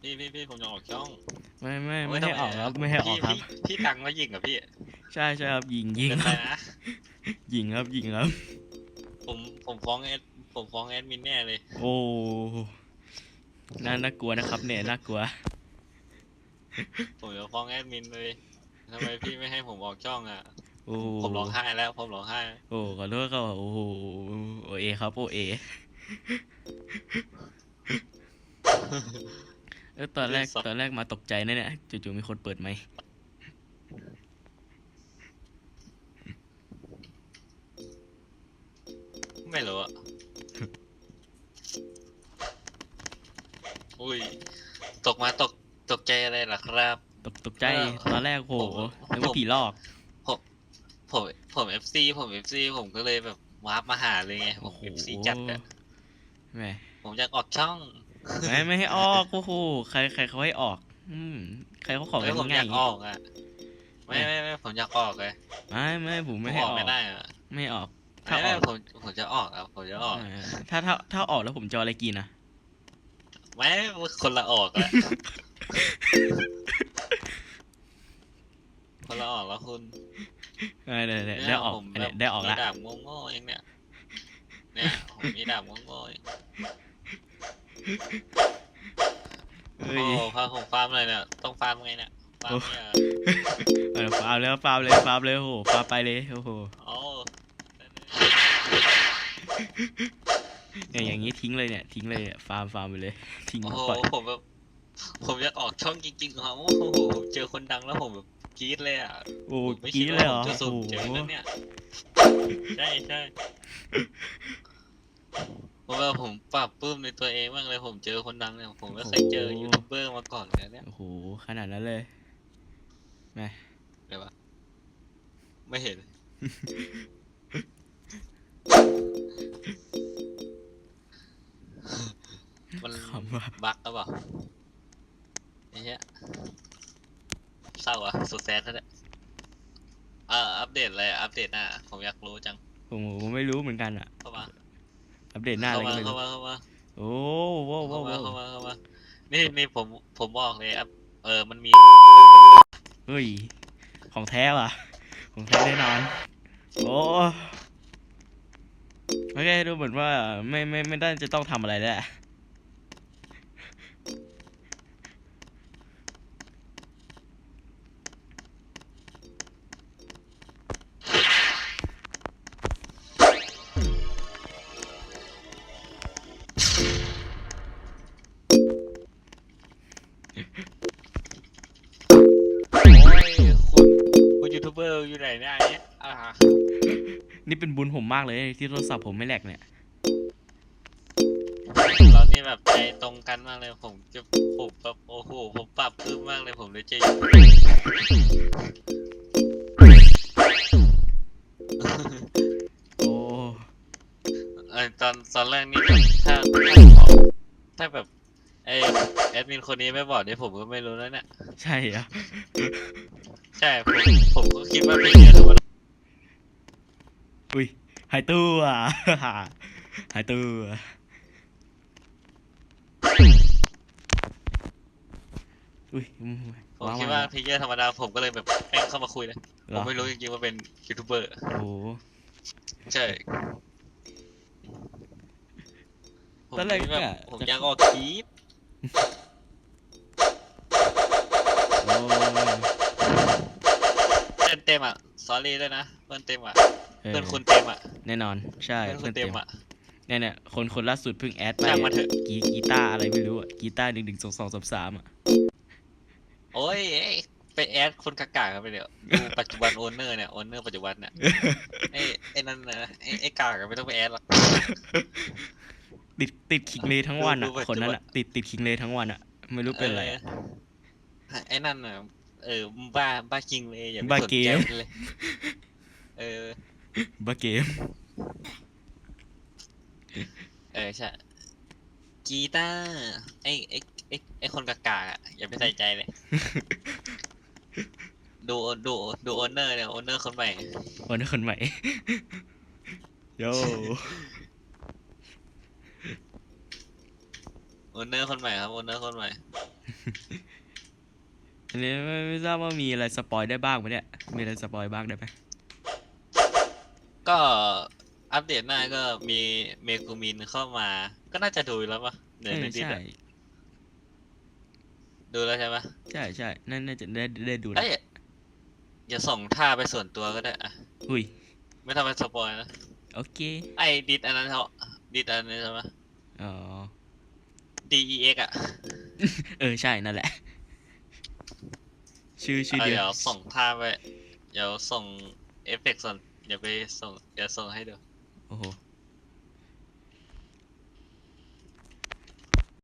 พี่พี่พี่ผมจะออกช่องไม่ไม่โยไม่ให้ทำออกครับไม่ให้ออกครับ พี่พี่พี่ตังค์มายิงกับพี่ใช่ใช่ครับยิงยิงเกินคไปรับนะยิงครับยิงครับ ผมผมฟ้องแอดผมฟ้องแอดมินแน่เลย โอ้น่าน่ากลัวนะครับเนี่ยน่ากลัว ผมจะฟ้องแอดมินเลยทำไมพี่ไม่ให้ผมออกช่องอะโอ้ผมร้องไห้แล้วผมร้องไห้ โอ้ขอโทษครับโอ้โหโอเอครับโอเอ เออตอนแรกตอนแรกมาตกใจนะเนี่ยจู่ๆมีคนเปิดไหมค์ไม่รู้อะ อุ้ย ตกมาตกตกใจอะไรล่ะครับ ตกตกใจเออตอนแรกโหผม นึกว่าผีหลอกผมผมเอฟซีผมเอฟซีผมก็เลยแบบวาร์ปมาหาเลยไงผโอ้มโหเอฟซีจัดอะแหมผมอยากออกช่อง ไม่ไม่ให้ออกโอ้โหใครใครเขาให้ออก อืมใครเขาขอเอ้กัยนผมอง่ายยากๆออกอะไม่ไม่ไม่ผมอยากออกเลยไม่ไม่ผมผมไม่ให้ออออกกไม่ได้อะไม่ออกไม่ถ้าอไม่อกผมผมจะออกอะผมจะออกเออถ้าถ้าถ้าออกแล้วผมจะเอาอะไรกินอะไม่คนละออกอะคนละออกแล้วคุณเออเดี๋ยวเดี๋ยวเนี่ได้ยออกผมอันแบเนี้บยได้ออกมีละดาบโง่ๆเองเนี่ยเนี่ยผมมีดาบโง่ๆเอง เฮ้โอ้ยพาผมฟาร์มอะไรเนี่ย ต้องฟาร์มไงเนี่ย ฟาร์มเนี่ยเออฟาร์มแล้วฟาร์มเลยฟาร์มเลยโอ้โหฟาร์มไปเลยโอ้โหโอ้เนี่ยอย่างงี้ทิ้งเลยเนี่ยทิ้งเลยอะฟาร์มฟาร์มไปเลย ทิ้งโอ้มาโหปล่อยผมแบบ ผมอยากออกช่องจริงๆครับโอ้โหผมเจอคนดังแล้วผมแบบกรี๊ดเลยอะโอ้ผมไม่กรีคิดดเลยว่าเหรอผมจะโอ้สุ่มโหเจอแล้วเนี่ย ใช่ใช่ ผมว่าผมปรับปลื้มในตัวเองมากเลยผมเจอคนดังเนี่ยผมไม่เคยเจอยูทูบเบอร์มาก่อนเลยเนี่ยโอ้โหขนาดนั้นเลยแหมเดี๋ยววะไม่เห็น มันขำว่ะ บั๊กหรือเปล่าไอ้เหี้ยเศร้าอะสุดแสนแล้วเนี่ยเอออัปเดตอะไรอะอัปเดตหน้าผมอยากรู้จัง ผมผมไม่รู้เหมือนกันอะเข้ามา อัปเดตหน้าอะเข้าไรก็มาไม่เข้ารู้มาเข้ามาโอ้โหโว้เข้าโว้มาโว้เข้ามาเข้ามานี่นี่ผมผมบอกเลยอัพเออมันมีเฮ้ย ของแท้ว่ะ ของแท้แน่นอน โอ้โอเคดูเหมือนว่าไม่ไม่ไม่ได้จะต้องทำอะไรแล้ว เบอร์อยู่ไหนเนี่ยเนี่ยอ่านี่เป็นบุญผมมากเลยที่โทรศัพท์ผมไม่แหลกเนี่ยเรานี่แบบใจตรงกันมากเลยผมจะผมแบบโอ้โหผมปรับปลื้มมากเลยผมเลยเจอยูทูบเบอร์โอ้เออตอนตอนแรกนี่แบบถ้าถ้าบอกถ้าแบบ ไอแอดมินคนนี้ไม่บอกเนี่ยผมก็ไม่รู้แล้วเนี่ย ใช่เหรอะใช่ผมผมก็คิดว่าพี่เนี่ยธรรมดาอุ้ยหายตัวหายตัวอุ้ยอืมผมว้าวคิดว่าพี่เนี่ยธรรมดาผมก็เลยแบบแม่งเข้ามาคุยเลยเหผรมอไม่รู้จริงๆว่าเป็นยูทูบเบอร์โอ้โหใช่ผมตอนแรกคิดว่าอะผมจะอยากออกคลิป โอ้เพื่อนเต็มอะสอรี่ด้วยนะเพื่อนเต็มอะเออเพื่อนคุณเต็มอะแน่นอน ใช่เพื่อนคุเพื่อณนเต็เต็มมอะ เนี่ยเนี่ยคนคนล่าสุดเพิ่งแอดไปช่างมันเถอะ กีกีตาร์อะไรไม่รู้อะกีตาร์หนึ่งหนึ่งสองสองสามสามอะโอ้ยเอ้ยไปแอดคนกากากันไปเดี๋ยวดูปัจจุบันโอนเนอร์เนี่ยโอนเนอร์ปัจจุบันเนี่ยไอ้ไอ้นั่นนะไอ้ไอ้กากอะไม่ต้องไปแอดหรอก ติดติดคิงเลยทั้งวันดูอะปัจจุบันคนนั้นอะติดติดคิงเลยทั้งวันอะไม่รู้เป็นอะไรอะเออไอ้นั่นน่ะเออบ้าบ้าจริงเลยอย่าไปบ้าสนเกใจมมันเลยเออ บ้าเกม เออใช่กีตาร์ไอ้ไอ้ไอ้ไอ้คนกากาอะอย่าไปใส่ใจเลย ดูดูดูโอนเนอร์เนี่ยโอนเนอร์คนใหม่วันนี้คนใหม่ โย อนเนอร์คนใหม่ครับโอนเนอร์คนใหม่ อันนี้ไม่ไม่ทราบว่ามีอะไรสปอยได้บ้างไหมเนี่ย มีอะไรสปอยบ้างได้ไหมก็อัปเดตหน้าก็มีเมกูมินเข้ามา ก็น่าจะดูแล้วปะเดี๋ยวเอในดิสใช่ดูแล้วใช่ปะใช่ใช่นั่นน่าจะได้ได้ดูนะเอ้ยอย่าส่งท่าไปส่วนตัวก็ได้อะอุ้ยไม่ทำเป็นสปอยนะ โอเคไอ้ดิสอันนั้นเขาดิสอันนี้ใช่ปะอ๋อ D E X อะเออใช่นั่นแหละ ชื่อชื่อเอาเดียเดี๋ยววส่งท่าไปเดี๋ยวส่งเอฟเฟกต์ส่วนเดี๋ยวไปส่งเดี๋ยวส่งให้ดู โอ้โห